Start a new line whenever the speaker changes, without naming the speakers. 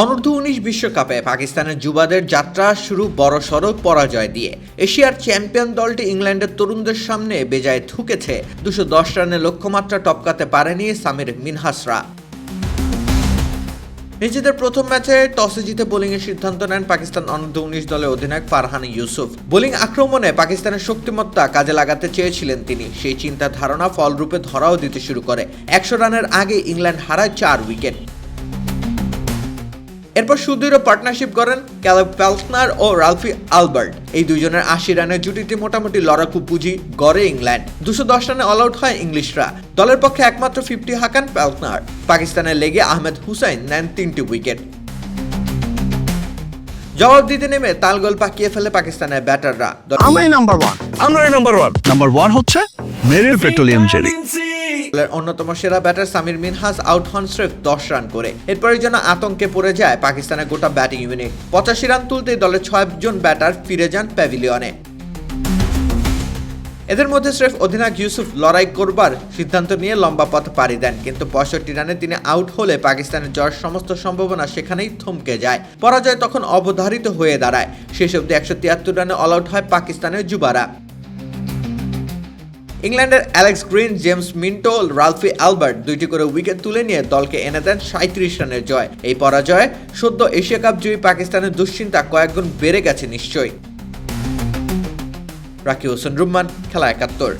অনূর্ধ্ব উনিশ বিশ্বকাপে পাকিস্তানের যুবাদের যাত্রা শুরু বড় সড়ক পরাজয় দিয়ে। এশিয়ার চ্যাম্পিয়ন দলটি ইংল্যান্ডের তরুণদের সামনে বেজায় থুকেছে দুশো দশ রানের লক্ষ্যমাত্রা টপকাতে পারেনি সামির মিনহাসরা। নিজেদের প্রথম ম্যাচে টসে জিতে বোলিংয়ের সিদ্ধান্ত নেন পাকিস্তান অনূর্ধ্ব উনিশ দলের অধিনায়ক ফারহান ইউসুফ। বোলিং আক্রমণে পাকিস্তানের শক্তিমত্তা কাজে লাগাতে চেয়েছিলেন তিনি। সেই চিন্তা ধারণা ফলরূপে ধরাও দিতে শুরু করে। একশো রানের আগে ইংল্যান্ড হারায় চার উইকেট। এরপর সুদৃঢ় পার্টনারশিপ করেন ক্যালেব পেলসনার ও রালফি আলবার্ট। এই দুজনের আশি রানের জুটিতে মোটামুটি লড়াকু পুঁজি গড়ে ইংল্যান্ড। দুশো দশ রানে অল আউট হয় ইংলিশরা। দলের পক্ষে একমাত্র ফিফটি হাঁকান পেলসনার পাকিস্তানের লেগে আহমেদ হুসাইন নেন তিনটি উইকেট। জবাব দিতে নেমে তালগোল পাকিয়ে ফেলে পাকিস্তানের ব্যাটাররা।
আমরাই নাম্বার ওয়ান
আমরাই নাম্বার ওয়ান
নাম্বার ওয়ান হচ্ছে মেরিল পেট্রোলিয়াম জেলি
দলের অন্যতম সেরা ব্যাটার সামির মিনহাস আউট হন স্রেফ দশ রান করে। এরপরের জন্য আতঙ্কে পড়ে যায় পাকিস্তানের গোটা ব্যাটিং ইউনিট। পঁচাশি রান তুলতেই দলের ছয়জন ব্যাটার ফিরে যান প্যাভিলিয়নে। এদের মধ্যে স্রেফ অধিনায়ক ইউসুফ লড়াই করবার সিদ্ধান্ত নিয়ে লম্বা পথ পাড়ি দেন, কিন্তু পঁয়ষট্টি রানে তিনি আউট হলে পাকিস্তানের জয়ের সমস্ত সম্ভাবনা সেখানেই থমকে যায়। পরাজয় তখন অবধারিত হয়ে দাঁড়ায়। শেষ অব্দি একশো তিয়াত্তর রানে অল আউট হয় পাকিস্তানের যুবারা। ইংল্যান্ডের Alex Green, James Minto, Ralphie Albert দুইটি করে উইকেট তুলে নিয়ে দলকে এনে দেন সাঁত্রিশ রানের জয়। এই পরাজয়ে সদ্য এশিয়া কাপ জয়ী পাকিস্তানের দুশ্চিন্তা কয়েকগুণ বেড়ে গেছে নিশ্চয়ই। রাকি হোসেন, রুম্মান, খেলা একাত্তর।